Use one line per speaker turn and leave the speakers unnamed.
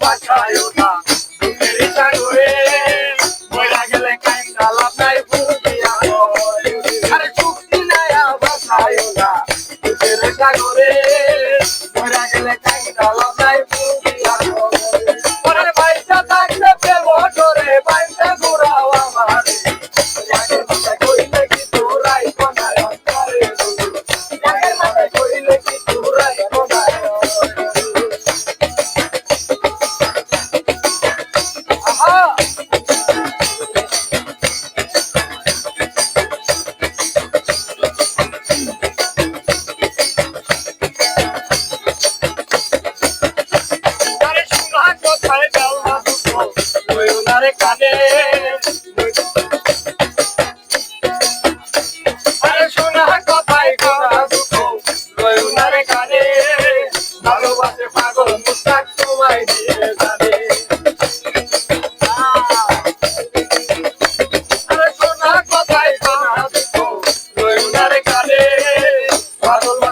বাঁচায় না দুঃখের সাগরে মরা গেলে কাইন্দা লাভ নাই ফুটিয়া আরে চুক্তি নাই বাঁচায় না দুঃখের সাগরে মরা গেলে কাইন্দা লাভ নাই ফুটিয়া আমার কানে। কথায় কথা দুঃখ রয়ুনার কানে। ভালোবাসে পাগল মুস্তাক তোমায় দিয়ে জানে। আরে কথায় কথা দুঃখ রয়ুনার কানে। পাগল